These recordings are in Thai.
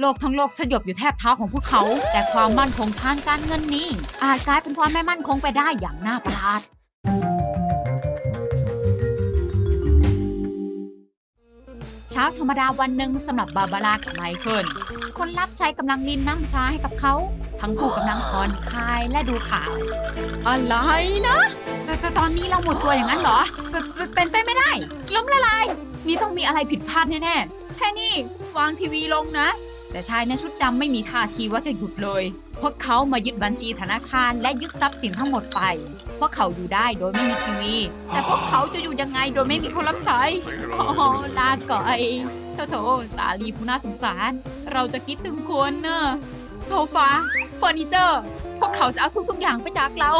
โลกทั้งโลกสยบอยู่แทบเท้าของพวกเขา แต่ความมั่นคงทางการเงินนี้ อาจกลายเป็นความไม่มั่นคงไปได้อย่างน่าประหลาด เช้าธรรมดาวันหนึ่งสำหรับบาบาร่ากับไมเคิลคนรับใช้กำลังลินน้ำชาให้กับเขา ทั้งคู่กำลังผ่อนคลายและดูข่าว อะไรนะแต่แต่ตอนนี้เราหมดตัวอย่างนั้นเหรอ เป็นเป็นเป็นไปไม่ได้ ล้มละลาย นี่ต้องมีอะไรผิดพลาดแน่ๆแค่นี้วางทีวีลงนะ แต่ชายในชุดดำไม่มีท่าทีว่าจะหยุดเลย พวกเขามายึดบัญชีธนาคารและยึดทรัพย์สินทั้งหมดไป พวกเขาอยู่ได้โดยไม่มีทีวี แต่พวกเขาจะอยู่ยังไงโดยไม่มีคนรับใช้โอ้ลาก่อยโถโถสาลีผู้น่าสงสาร เราจะคิดถึงคนเนอะโซฟาเฟอร์นิเจอร์ พวกเขาจะเอาทุกๆอย่างไปจากเรา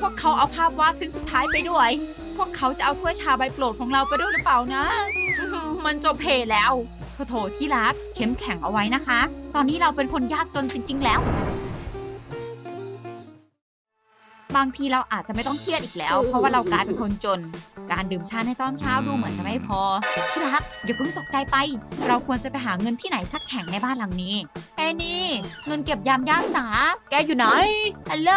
พวกเขาเอาภาพวาดชิ้นสุดท้ายไปด้วย พวกเขาจะเอาถ้วยชาใบโปรดของเราไปด้วยหรือเปล่านะ มันจบเพแล้วโถโถที่รักเข้มแข็งเอาไว้นะคะ ตอนนี้เราเป็นคนยากจนจริง ๆ แล้ว บางทีเราอาจจะไม่ต้องเครียดอีกแล้ว เพราะว่าเรากลายเป็นคนจน การดื่มชาในตอนเช้าดูเหมือนจะไม่พอ ที่รักอย่าเพิ่งตกใจไป เราควรจะไปหาเงินที่ไหนสักแห่งในบ้านหลังนี้เอ้นี่ เงินเก็บยามย่างจ๋าแกอยู่ไหนฮัลโหล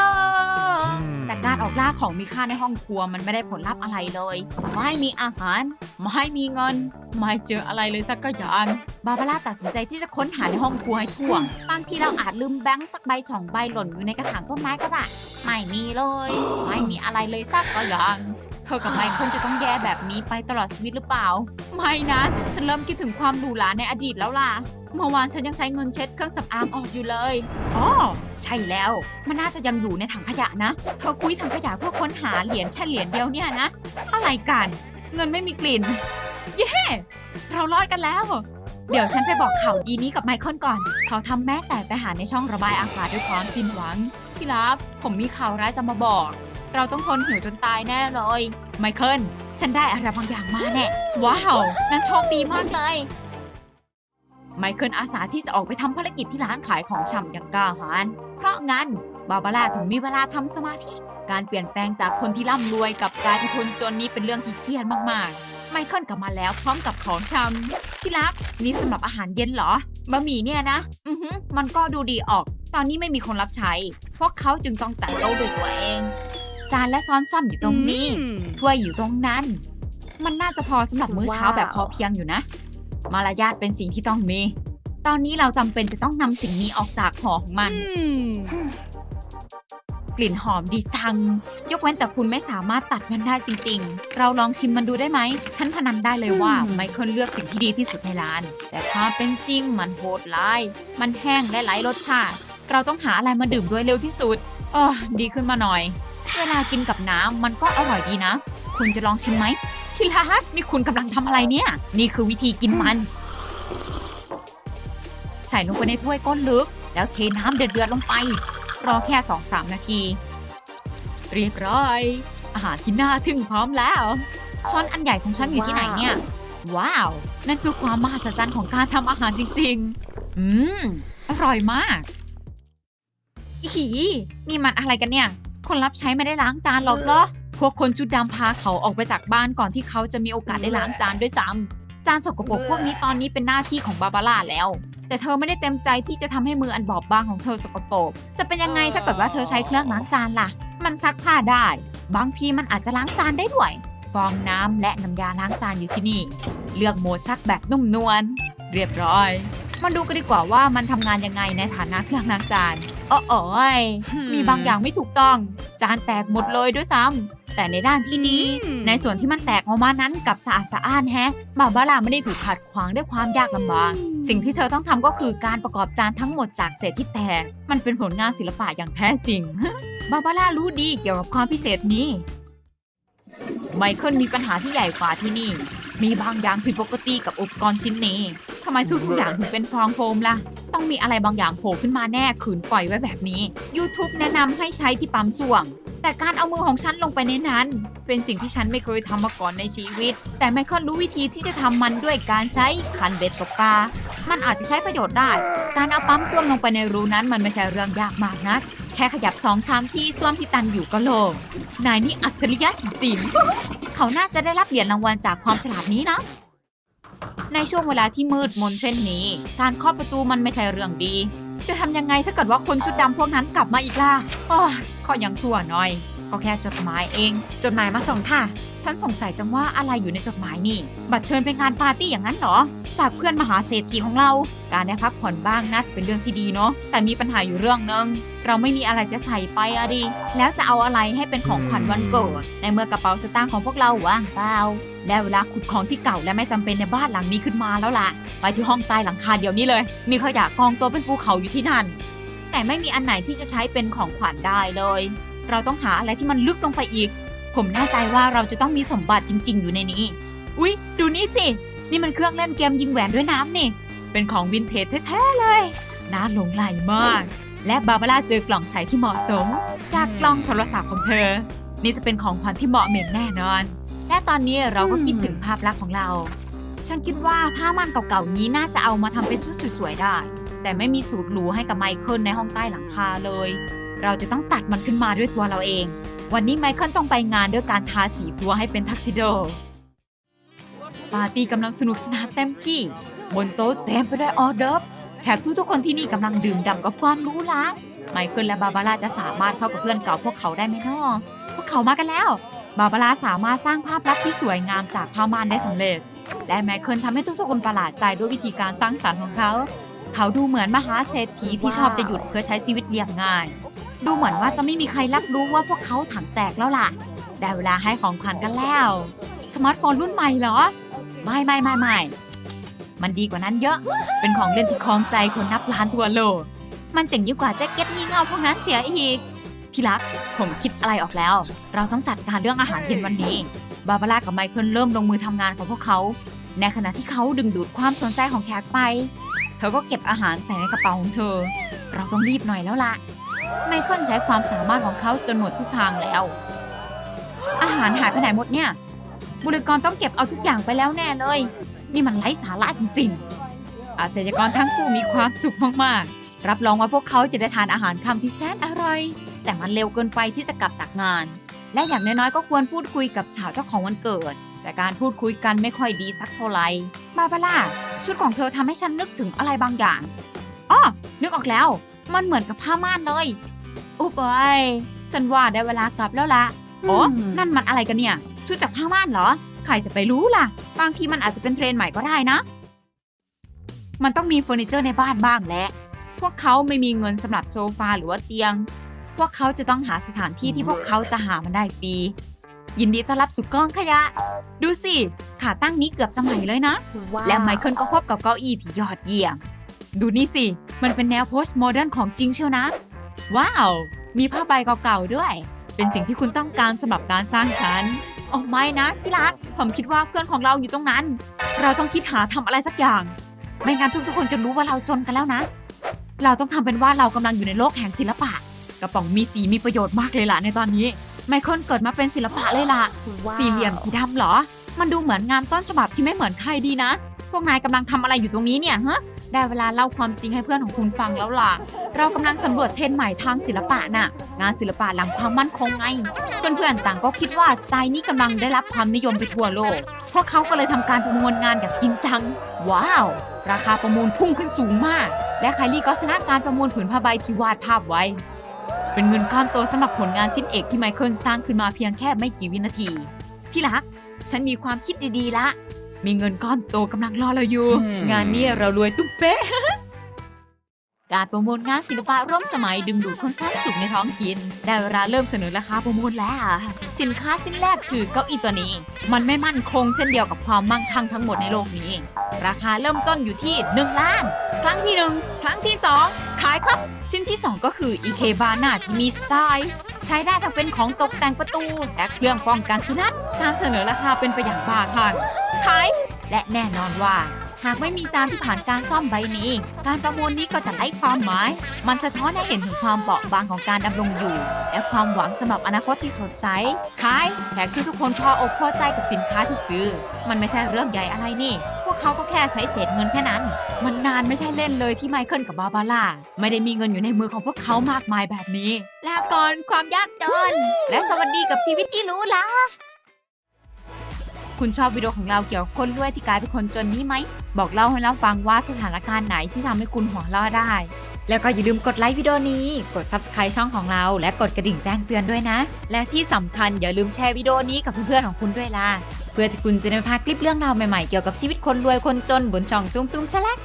แต่การออกล่าของมีค่าในห้องครัวมันไม่ได้ผลลัพธ์อะไรเลย ไม่มีอาหาร ไม่มีเงิน ไม่เจออะไรเลยสักอย่างบาบาร่าตัดสินใจที่จะค้นหาในห้องครัวให้ทั่ว บางทีเราอาจลืมแบงค์สักใบสองใบหล่นอยู่ในกระถางต้นไม้ก็ได้ ไม่มีเลย ไม่มีอะไรเลยสักอย่าง เธอกับไมเคิลจะต้องแย่แบบนี้ไปตลอดชีวิตหรือเปล่า ไม่นะ ฉันเริ่มคิดถึงความหรูหราในอดีตแล้วล่ะ เมื่อวานฉันยังใช้เงินเช็ดเครื่องสำอางออกอยู่เลย อ๋อ ใช่แล้ว มันน่าจะยังอยู่ในถังขยะนะ เธอคุยถังขยะเพื่อค้นหาเหรียญแค่เหรียญเดียวเนี่ยนะ อะไรกัน เงินไม่มีกลิ่น เย้ เรารอดกันแล้ว เดี๋ยวฉันไปบอกข่าวดีนี้กับไมเคิลก่อน เขาทำแม้แต่ไปหาในช่องระบายอากาศด้วยความสิ้นหวังที่รัก ผมมีข่าวร้ายจะมาบอก เราต้องทนหิวจนตายแน่เลย ไมเคิล ฉันได้อะไรบางอย่างมาแน่ ว้าว นั่นโชคดีมากเลย ไมเคิลอาสาที่จะออกไปทำภารกิจที่ร้านขายของชำอย่างกล้าหาญ เพราะงั้น บาบาร่าถึงมีเวลาทำสมาธิ การเปลี่ยนแปลงจากคนที่ร่ำรวยกับกลายเป็นคนจนนี้เป็นเรื่องที่เครียดมากๆ ไมเคิลกลับมาแล้วพร้อมกับของชำที่รัก นี่สำหรับอาหารเย็นเหรอบะหมี่เนี่ยนะ อือฮึมันก็ดูดีออก ตอนนี้ไม่มีคนรับใช้ พวกเขาจึงต้องจัดโต๊ะด้วยตัวเอง จานและซ้อนซ่อมอยู่ตรงนี้ ถ้วยอยู่ตรงนั้น มันน่าจะพอสำหรับมื้อเช้าว้าวแบบพอเพียงอยู่นะ มารยาทเป็นสิ่งที่ต้องมี ตอนนี้เราจำเป็นจะต้องนำสิ่งนี้ออกจากห่อของมัน กลิ่นหอมดีจัง ยกเว้นแต่คุณไม่สามารถตัดมันได้จริง ๆ เราลองชิมมันดูได้ไหม ฉันพนันได้เลยว่าอืมไมเคิลเลือกสิ่งที่ดีที่สุดในร้าน แต่ความเป็นจริงมันโหดร้าย มันแห้งและไร้รสชาติ เราต้องหาอะไรมาดื่มด้วยเร็วที่สุดอ๋อดีขึ้นมาหน่อย เวลากินกับน้ำมันก็อร่อยดีนะ คุณจะลองชิมไหมที่รักนี่คุณกำลังทำอะไรเนี่ย นี่คือวิธีกินมัน ใส่ลงไปในถ้วยก้นลึก แล้วเทน้ำเดือดๆลงไป รอแค่ 2-3 นาที เรียบร้อย อาหารที่น่าทึ่งพร้อมแล้ว ช้อนอันใหญ่ของฉันอยู่ที่ไหนเนี่ย ว้าว นั่นคือความมหัศจรรย์ของการทำอาหารจริง ๆ อืม อร่อยมากอีหีนี่มันอะไรกันเนี่ย คนรับใช้ไม่ได้ล้างจานหรอกเหรอ พวกคนชุดดำพาเขาออกไปจากบ้านก่อนที่เขาจะมีโอกาสได้ล้างจานด้วยซ้ำจานสกปรกพวกนี้ตอนนี้เป็นหน้าที่ของบาบาร่าแล้ว แต่เธอไม่ได้เต็มใจที่จะทำให้มืออันบอบบางของเธอสกปรกจะเป็นยังไงถ้าเกิดว่าเธอใช้เครื่องล้างจานล่ะ มันซักผ้าได้ บางทีมันอาจจะล้างจานได้ด้วยฟองน้ำและน้ำยาล้างจานอยู่ที่นี่ เลือกโหมดซักแบบนุ่มนวลเรียบร้อย มาดูกันดีกว่าว่ามันทำงานยังไงในฐานะเครื่องล้างจาน อ๋ออ๋อยมีบางอย่างไม่ถูกต้อง จานแตกหมดเลยด้วยซ้ำแต่ในด้านที่ดีอืมในส่วนที่มันแตกออกมานั้นกลับสะอาดสะอ้านแฮะบาบาร่าไม่ได้ถูกขัดขวางด้วยความยากลำบาก สิ่งที่เธอต้องทำก็คือการประกอบจานทั้งหมดจากเศษที่แตก มันเป็นผลงานศิลปะอย่างแท้จริง บาบาร่ารู้ดีเกี่ยวกับความพิเศษนี้ ไมเคิลมีปัญหาที่ใหญ่กว่าที่นี่ มีบางอย่างผิดปกติกับอุปกรณ์ชิ้นนี้ ทำไมทุกๆอย่างถึงเป็นฟองโฟมล่ะ ต้องมีอะไรบางอย่างโผล่ขึ้นมาแน่ขืนปล่อยไว้แบบนี้ YouTube แนะนำให้ใช้ที่ปั๊มส่วง แต่การเอามือของฉันลงไปในนั้น เป็นสิ่งที่ฉันไม่เคยทำมาก่อนในชีวิต แต่ไมเคิลรู้วิธีที่จะทำมันด้วยการใช้คันเบ็ดตกปลา มันอาจจะใช้ประโยชน์ได้ การเอาปั๊มส้วมลงไปในรูนั้นมันไม่ใช่เรื่องยากมากนะแค่ขยับสองสามที่ส้วมที่ตันอยู่ก็โลงนายนี่อัจฉริยะจริงๆ เขาน่าจะได้รับเหรียญรางวัลจากความฉลาดนี้นะ ในช่วงเวลาที่มืดมนเช่นนี้ การเคาะประตูมันไม่ใช่เรื่องดี จะทำยังไงถ้าเกิดว่าคนชุดดำพวกนั้นกลับมาอีกล่ะโอ้อขอยังชั่วหน่อย ก็แค่จดหมายเอง จดหมายมาส่งค่ะ ฉันสงสัยจังว่าอะไรอยู่ในจดหมายนี่ บัตรเชิญเป็นงานปาร์ตี้อย่างนั้นเหรอ จากเพื่อนมหาเศรษฐีของเรา การได้พักผ่อนบ้างน่าจะเป็นเรื่องที่ดีเนาะ แต่มีปัญหาอยู่เรื่องนึง เราไม่มีอะไรจะใส่ไปอะดิ แล้วจะเอาอะไรให้เป็นของขวัญวันเกิด ในเมื่อกระเป๋าสตางค์ของพวกเราว่างเปล่าได้เวลาขุดของที่เก่าและไม่จำเป็นในบ้านหลังนี้ขึ้นมาแล้วล่ะ ไปที่ห้องใต้หลังคาเดี๋ยวนี้เลย มีขยะกองตัวเป็นภูเขาอยู่ที่นั่น แต่ไม่มีอันไหนที่จะใช้เป็นของขวัญได้เลย เราต้องหาอะไรที่มันลึกลงไปอีก ผมแน่ใจว่าเราจะต้องมีสมบัติจริง ๆ อยู่ในนี้ อุ๊ย ดูนี่สิ นี่มันเครื่องเล่นเกมยิงแหวนด้วยน้ำนี่ เป็นของวินเทจแท้ๆเลย น่าหลงไหลมาก และบาบาร่าเจอกล่องใสที่เหมาะสม จากกล้องโทรศัพท์ของเธอ นี่จะเป็นของขวัญที่เหมาะเหม็นแน่นอน และตอนนี้เราก็คิดถึงภาพลักษณ์ของเรา ฉันคิดว่าผ้าม่านเก่าๆนี้น่าจะเอามาทำเป็นชุดสวยๆได้ แต่ไม่มีสูตรหรูให้กับไมเคิลในห้องใต้หลังคาเลย เราจะต้องตัดมันขึ้นมาด้วยตัวเราเอง วันนี้ไมเคิลต้องไปงานด้วยการทาสีตัวให้เป็นทักซิโด ปาร์ตี้กำลังสนุกสนานเต็มที่ บนโต๊ะเต็มไปด้วยออเดิร์ฟแขกทุกๆคนที่นี่กำลังดื่มด่ำกับความรู้ล้างไมเคิลและบาบาร่าจะสามารถเข้ากับเพื่อนเก่าพวกเขาได้ไหมน้อพวกเขามากันแล้ว บาบาร่าสามารถสร้างภาพลักษณ์ที่สวยงามจากผ้าม่านได้สำเร็จ และไมเคิลทำให้ทุกๆคนประหลาดใจด้วยวิธีการสร้างสรรค์ของเขา เขาดูเหมือนมหาเศรษฐีที่ชอบจะหยุดเพื่อใช้ชีวิตเรียบง่าย ดูเหมือนว่าจะไม่มีใครรับรู้ว่าพวกเขาถังแตกแล้วล่ะ ได้เวลาให้ของขวัญกันแล้ว สมาร์ทโฟนรุ่นใหม่เหรอ ไม่ไม่ไม่ไม่มันดีกว่านั้นเยอะ เป็นของเล่นที่คล้องใจคนนับล้านทั่วโลกมันเจ๋งยิ่งกว่าแจ็คเก็ตงี่เง่าพวกนั้นเสียอีก ที่รัก ผมคิดอะไรออกแล้ว เราต้องจัดการเรื่องอาหารเย็นวันนี้ บาบาร่ากับไมเคิลเริ่มลงมือทำงานของพวกเขา ในขณะที่เขาดึงดูดความสนใจของแขกไป เธอก็เก็บอาหารใส่ในกระเป๋าของเธอ เราต้องรีบหน่อยแล้วล่ะ ไมเคิลใช้ความสามารถของเขาจนหมดทุกทางแล้ว อาหารหายไปไหนหมดเนี่ย บุรกรต้องเก็บเอาทุกอย่างไปแล้วแน่เลย นี่มันไร้สาระจริง ๆ อาชญากรทั้งคู่มีความสุขมากๆ รับรองว่าพวกเขาจะได้ทานอาหารคำที่แสนอร่อย แต่มันเร็วเกินไปที่จะกลับจากงาน และอย่างน้อยๆก็ควรพูดคุยกับสาวเจ้าของวันเกิด แต่การพูดคุยกันไม่ค่อยดีสักเท่าไหร่บาบาร่าชุดของเธอทำให้ฉันนึกถึงอะไรบางอย่างอ้อนึกออกแล้ว มันเหมือนกับผ้าม่านเลย อุ๊บเอ้ยฉันว่าได้เวลากลับแล้วละอ๋อนั่นมันอะไรกันเนี่ยชุดจากผ้าม่านเหรอ ใครจะไปรู้ล่ะ บางทีมันอาจจะเป็นเทรนด์ใหม่ก็ได้นะ มันต้องมีเฟอร์นิเจอร์ในบ้านบ้างแหละ พวกเขาไม่มีเงินสำหรับโซฟาหรือว่าเตียง พวกเขาจะต้องหาสถานที่ที่พวกเขาจะหามันได้ฟรี ยินดีต้อนรับสู่กล้องขยะ ดูสิ ขาตั้งนี้เกือบจะใหม่เลยนะ และไมเคิลก็พบกับเก้าอี้ที่ยอดเยี่ยม ดูนี่สิ มันเป็นแนวโพสต์โมเดิร์นของจริงเชียวนะ ว้าว มีผ้าใบเก่าๆด้วย เป็นสิ่งที่คุณต้องการสำหรับการสร้างสรรค์โอ้ไม่นะที่รัก ผมคิดว่าเพื่อนของเราอยู่ตรงนั้น เราต้องคิดหาทำอะไรสักอย่าง ไม่งั้นทุกๆคนจะรู้ว่าเราจนกันแล้วนะ เราต้องทำเป็นว่าเรากำลังอยู่ในโลกแห่งศิลปะ กระป๋องมีสีมีประโยชน์มากเลยล่ะในตอนนี้ ไมเคิลเกิดมาเป็นศิลปะเลยล่ะ สี่เหลี่ยมสีดำเหรอ มันดูเหมือนงานต้นฉบับที่ไม่เหมือนใครดีนะ พวกนายกำลังทำอะไรอยู่ตรงนี้เนี่ยฮะ ได้เวลาเล่าความจริงให้เพื่อนของคุณฟังแล้วล่ะ เรากำลังสำรวจเทรนด์ใหม่ทางศิลปะน่ะ งานศิลปะหลังความมั่นคงไง เพื่อนๆต่างก็คิดว่าสไตล์นี้กำลังได้รับความนิยมไปทั่วโลก พวกเขาก็เลยทำการประมวลงานอย่างจริงจัง ว้าว ราคาประมูลพุ่งขึ้นสูงมาก และไคลี่ก็ชนะการประมูลผืนผ้าใบที่วาดภาพไว้ เป็นเงินก้อนโตสำหรับผลงานชิ้นเอกที่ไมเคิลสร้างขึ้นมาเพียงแค่ไม่กี่วินาที ที่รัก ฉันมีความคิดดีๆละ มีเงินก้อนโตกำลังรอเราอยู่อืมงานนี้เรารวยตุ้มเป๊ะ การประมูลงานศิลปะร่วมสมัยดึงดูดคนสร้างสุขในท้องถิ่นได้เวลาเริ่มเสนอราคาประมูลแล้ว สินค้าสิ้นแรกคือเก้าอี้ตัวนี้ มันไม่มั่นคงเช่นเดียวกับความมั่งคั่งทั้งหมดในโลกนี้ ราคาเริ่มต้นอยู่ที่ 1 ล้าน ครั้งที่ 1 ครั้งที่ 2 ขายครับ ชิ้นที่ 2 ก็คืออีเคบาน่าที่มีสไตล์ใช้ได้ทั้งเป็นของตกแต่งประตู และเครื่องป้องกันสุนัขการเสนอราคาเป็นไปอย่างบ้าคลั่งขายและแน่นอนว่า หากไม่มีจานที่ผ่านการซ่อมใบนี้ การประมูลนี้ก็จะไร้ความหมาย มันสะท้อนให้เห็นถึงความเปราะบางของการดำรงอยู่ และความหวังสำหรับอนาคตที่สดใสขายแถมที่ทุกคนพออกพอใจกับสินค้าที่ซื้อ มันไม่ใช่เรื่องใหญ่อะไรนี่ พวกเขาก็แค่ใช้เศษเงินแค่นั้น มันนานไม่ใช่เล่นเลยที่ไมเคิลกับบาบาร่าไม่ได้มีเงินอยู่ในมือของพวกเขามากมายแบบนี้ลาก่อนความยากจนและสวัสดีกับชีวิตที่รู้ละคุณชอบวิดีโอของเราเกี่ยวกับคนรวยที่กลายเป็นคนจนนี้ไหม บอกเล่าให้เราฟังว่าสถานการณ์ไหนที่ทำให้คุณหัวเราะได้ แล้วก็อย่าลืมกดไลค์วิดีโอนี้ กด subscribe ช่องของเรา และกดกระดิ่งแจ้งเตือนด้วยนะ และที่สำคัญอย่าลืมแชร์วิดีโอนี้กับเพื่อนๆของคุณด้วยล่ะ เพื่อที่คุณจะได้ไม่พลาดคลิปเรื่องราวใหม่ๆเกี่ยวกับชีวิตคนรวยคนจนบนช่องตุ้มตุ้มแชร์